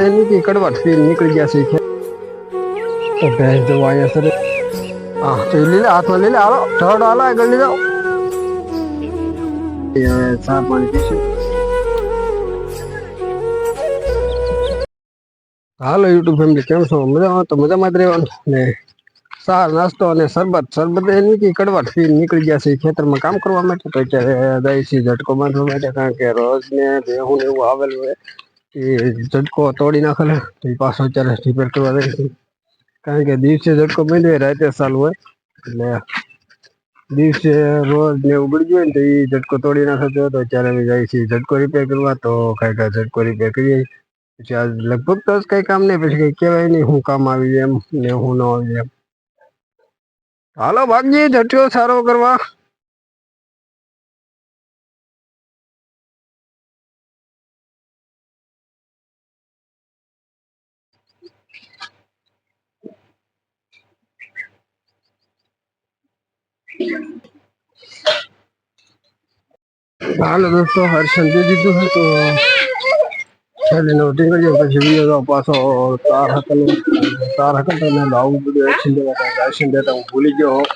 એની કે કડવાટ ફીલ નીકળી ગયા છે કે તો ભેંસ જો અહીંયા સર હા તો એ લીલા હાથમાં લીલા હાલો થર્ડ હાલો આગળ લઈ જાઓ એ હવે ચા પાણી પીશું હાલો યુટ્યુબ ફેમિલી કેમ છો મજામાં તો મજામાં જ રહેવાનું ને સાર નાસ્તો અને શરબત શરબત એની કે કડવાટ ફીલ નીકળી ગયા છે ખેતરમાં કામ કરવા માટે તો અત્યારે જાય છે ઝટકો બાંધવા માટે કારણ કે રોજ ને ભેહું ને એવું આવેલું હોય એ ઝટકો તોડી નાખેલો તો એ પાછો અત્યારે રિપેર કરવા જાય છે. કારણ કે દિવસે ઝટકો બાંધ્યો હોય, રાતે ચાલુ હોય. એટલે દિવસે રોજ ને ઉગડી ગયો ને, તો એ ઝટકો તોડી નાખે છે. તો અત્યારે અમે જાય છે ઝટકો રિપેર કરવા, તો કાંઈક આ ઝટકો રિપેર કરીએ. પછી આ લગભગ તો કઈ કામ નહીં, પછી કઈ કહેવાય નહીં હું કામ આવી જાય એમ ને હું ન આવી જાય એમ. હાલો ભાગજી, ઝટકો સારો કરવા. હાલો દોસ્તો હર્ષણ દે દીધું છે તો છેલ્લે નોટિંગ કરીએ પછી વીડિયો પાછો તાર હતો તાર હતો તો મેં આવું બધું એક્શન દેવા એક્શન દેતા હું ભૂલી ગયો હોઉં.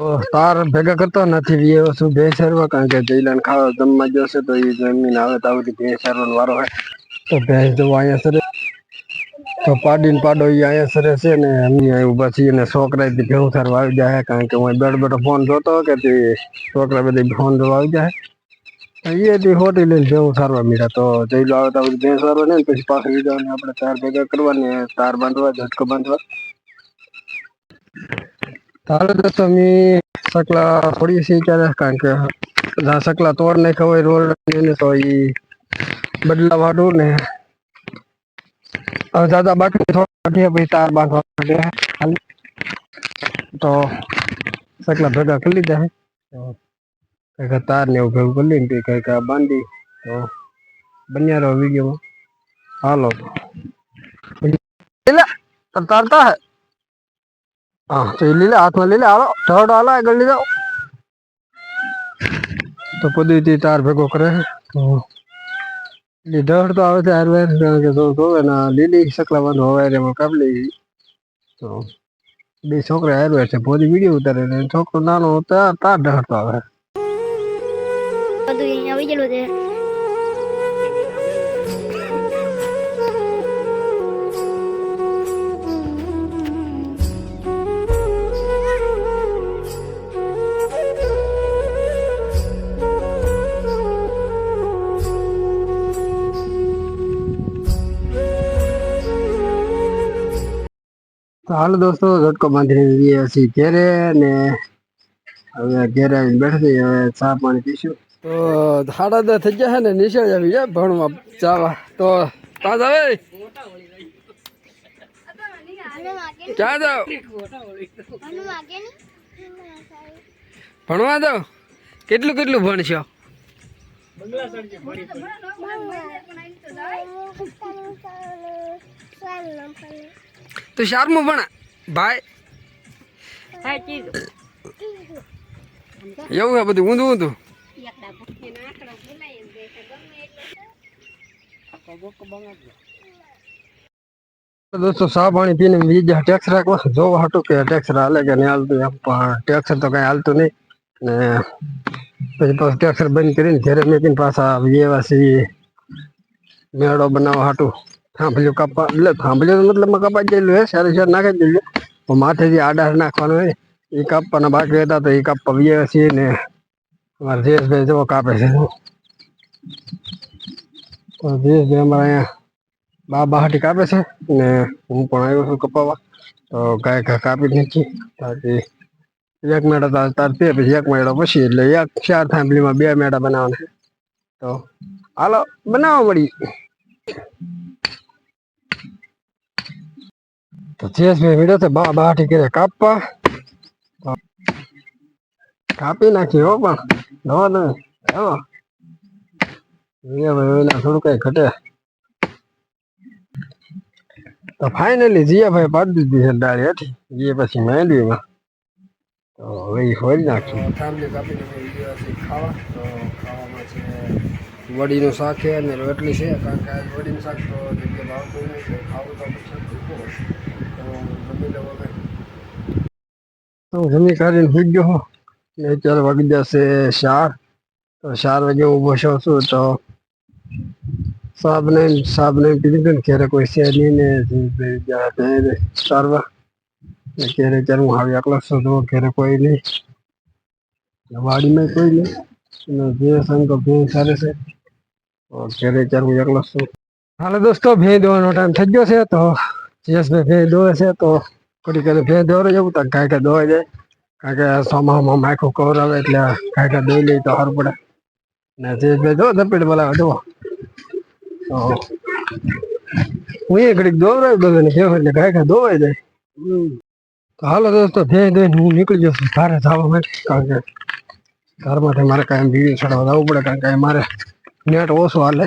તો તાર ભેગા કરતો નથી વીએ વસ્તુ બે સરવા કારણ કે જઈલાને ખાવા જમવા જશે તો એ જમીન આવે તો આવતી બે સરવાનો વારો હોય તો ભેંસ જો અહીંયા સરે તો પાડીને પાડો એ અહીંયા સરે છે ને અમે ઊભા છીએ ને છોકરા થી ભેવું સારવા આવી જાય કારણ કે હું બેડ બેઠો ફોન જોતો કે તે છોકરા બધી ફોન જોવા આવી જાય. એ થી હોટી લઈને ભેવું સારવા મીડા તો જઈલો આવે તો બધું ભેંસ સારવા ને પછી પાછળ જવાની આપણે તાર ભેગા કરવાની, તાર બાંધવા, ઝટકો બાંધવા. તારે તો તમે સકલા થોડી સી ત્યારે કારણ કે સકલા તોડ નાખ્યા હોય, રોડ તો એ બદલા વાળું ને હવે દાદા બાકી થોડા પછી તાર બાંધવા માટે ખાલી તો સકલા ભેગા કરી લીધા હે તો કંઈક તાર ને એવું ભેગું કરી લઈને કંઈક આ બાંધી તો બન્યા રહો વિડીયોમાં હાલો તો લીલા તારતા હે હા તો એ લીલા હાથમાં લીલા હાલો થર્ડ હાલો આગળ લઈ જાઓ તો પદ્ધતિ તાર ભેગો કરે છે તો લીધડ તો આવે છે આયુર્વેદ કે તો તો એના લીલી સકલા બંધ હોવાય એમાં કાપલી તો બે છોકરા આયુર્વેદ છે ભોજી વીડિયો ઉતારે ને છોકરો નાનો તાર તાર ડહડતો આવે. બધું અહીંયા આવી ગયેલું છે. હાલો દોસ્તો ઝટકો બાંધીને જઈએ છીએ ઘેરે ને હવે ઘેરે આવીને બેઠી હવે ચા પાણી પીશું. તો સાડા દસ થઈ ગયા ને નિશાળ આવી જાય ભણવા ચાવા તો તાજ આવે? ક્યાં જાવ ભણવા જાવ કેટલું કેટલું ભણશો? તો શારમું પણ ભાઈ. એવું હે બધું ઊંધું ઊંધું? દોસ્તો સા પાણી પીને બીજા ટેક્સ રાખવા? જોવા હતું કે ટેક્સ હાલે કે નહીં હાલતું એમ પણ ટેક્સ તો કઈ હાલતું નહીં. ને પછી પાછું ટેક્સ બંધ કરીને ઘેરે મેકીને પાછા વ્યવાસી મેળો બનાવવા હાટું થાંભલ્યું કપા એટલે થાંભલ્યું મતલબ કપાઈ ગયેલું હે, સારું સારું નાખી માથે માથેથી આડા નાખવાનું હોય એ કાપવાના બાકી હતા તો એ કાપવા છીએ ને અમારા જયેશભાઈ જેવો કાપે છે. જયેશભાઈ અમારા અહીંયા બા બહાટી કાપે છે ને હું પણ આવ્યો છું કપાવા. તો ગાય ઘા કાપી નાખી. બાકી એક મેળા તાર તાર તે પછી એક મેળો પછી. એટલે એક ચાર થાંભલીમાં બે મેળા બનાવવાના. તો હાલો બનાવવા વળી. તો જયેશભાઈ વીડિયો તો બા, બહાટી કરે કાપવા. કાપી નાખી હો પણ, નવા તમે ભાઈ એના થોડું કઈ ઘટે. તો ફાઇનલી જીયાભાઈ પાડી દીધી છે દાળ હેઠી. જે પછી માંડવીમાં તો હવે એ ફરી નાખ્યું ફેમિલી કાપીને ખાવા. તો વડીનું શાક છે અને રોટલી છે, કારણ કે વડીનું શાક તો જગ્યાએ ભાવતું નહીં ખાવું તો પછી. તો જમી. કાઢીને સુઈ ગયો ને અત્યારે વાગી જશે ચાર. તો ચાર વાગે ઊભો છું છું તો સાહેબ ને સાહેબ કીધું હતું ક્યારે કોઈ છે નહીં ને સારવા ક્યારે ત્યારે હું આવી છું તો ક્યારે કોઈ નહીં. વાડીમાં કોઈ નહીં. અને જે સંગ ભેંસ સારે છે. ક્યારે ત્યારે હું એકલો છું. હાલો દોસ્તો ભેં દોવાનો ટાઈમ થઈ ગયો છે તો જયેશભાઈ ભેં દોવે છે તો થોડી કરે ભેં દોરે જવું તો કાંઈ કાંઈ દોવાઈ જાય. કારણ કે સોમામાં માખું કવર આવે એટલે કાંઈ કાંઈ દોઈ લઈ તો સારું પડે. ને જયેશભાઈ દો ધપેટ બોલાવે તો હું એ ઘડીક દોવરાય બધાને ભેં એટલે કાંઈ કાંઈ દોવાઈ જાય. તો હાલો દોસ્તો ભેં દઈને હું નીકળી જઉં છું ઘરે જવા માટે કારણ કે ઘરમાંથી મારે કાંઈ બીડી ચડાવવા જવું પડે કારણ કે મારે નેટ ઓછું હાલે.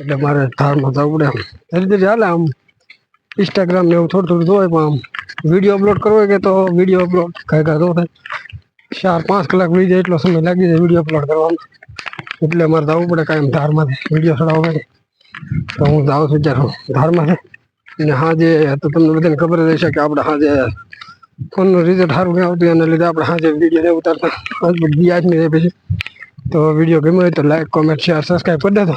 એટલે મારે ધારમાં જવું પડે ધીરે ધીરે હાલે આમ. ઇન્સ્ટાગ્રામ ને એવું થોડું થોડું જોવાય પણ આમ વીડિયો અપલોડ કરવો હોય કે તો વીડિયો અપલોડ કાંઈ કાંઈ તો થાય. ચાર પાંચ કલાક વી જાય એટલો સમય લાગી જાય વીડિયો અપલોડ કરવામાં એટલે મારે જવું પડે કાંઈ ધારમાંથી. વીડિયો ચડાવવા માટે. તો હું જાઉં છું ત્યારે ધારમાંથી. ને હાજે તો તમને બધાને ખબર જ હશે કે આપણે હાજે ફોનનું રિઝલ્ટ સારું નહીં આવતું એના લીધે આપણે હાજે વીડિયો નહીં ઉતારતા. આજ બધી આજની રહે પછી. તો વીડિયો ગમ્યો હોય તો લાઈક કોમેન્ટ શેર સબસ્ક્રાઈબ કરી દેજો.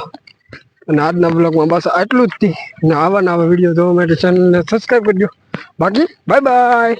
અને આજના બ્લોગમાં બસ આટલું જ થી. અને આવા નવા વીડિયો જોવા માટે ચેનલને સબસ્ક્રાઈબ કરજો. બાકી બાય બાય